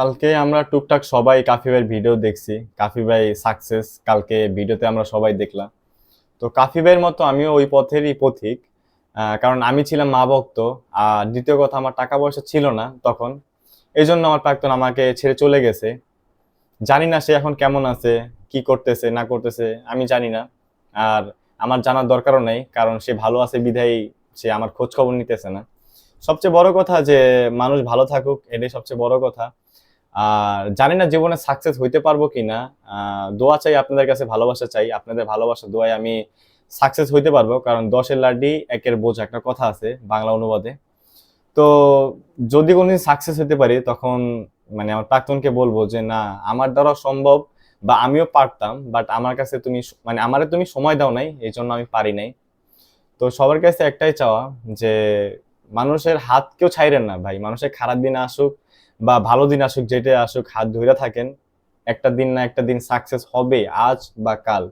কালকে আমরা টুকটাক সবাই কাফি ভাইয়ের ভিডিও দেখছি। কাফি ভাই সাকসেস কালকে ভিডিওতে আমরা সবাই দেখলাম। তো কাফি ভাইয়ের মতো আমিও ওই পথেরই পথিক কারণ আমি ছিলাম মা ভক্ত, আর দ্বিতীয় কথা আমার টাকা পয়সা ছিল না তখন। এই জন্য আমার প্রাক্তন আমাকে ছেড়ে চলে গেছে। জানি না সে এখন কেমন আছে, কি করতেছে, না করতেছে, আমি জানি না। আর আমার জানার দরকারও নেই, কারণ সে ভালো আছে বিধায় সে আমার খোঁজ খবর নিতেছে না। সবচেয়ে বড় কথা যে, মানুষ ভালো থাকুক, এটাই সবচেয়ে বড় কথা। আর জানি না জীবনে সাকসেস হইতে পারব কিনা আহ, দোয়া চাই আপনাদের কাছে ভালোবাসা চাই। আপনাদের ভালোবাসা দোয়ায় আমি সাকসেস হইতে পারব কারণ দশের লাড্ডি একের বোঝ একটা কথা আছে বাংলা অনুবাদে। তো যদি কোনোদিন সাকসেস হতে পারি তখন মানে আমার প্রাক্তনকে বলব যে না আমার দ্বারা সম্ভব বা আমিও পারতাম বাট আমার কাছে তুমি মানে আমারে তুমি সময় দাও নাই এই জন্য আমি পারি নাই। তো সবার কাছে একটাই চাওয়া যে মানুষের হাত কেউ ছাইরেন না ভাই। মানুষের খারাপ দিন আসুক বা ভালো দিন আসুক যেটা আসুক, হাত ধরে থাকেন। একটা দিন না একটা দিন সাকসেস হবে আজ বা কাল।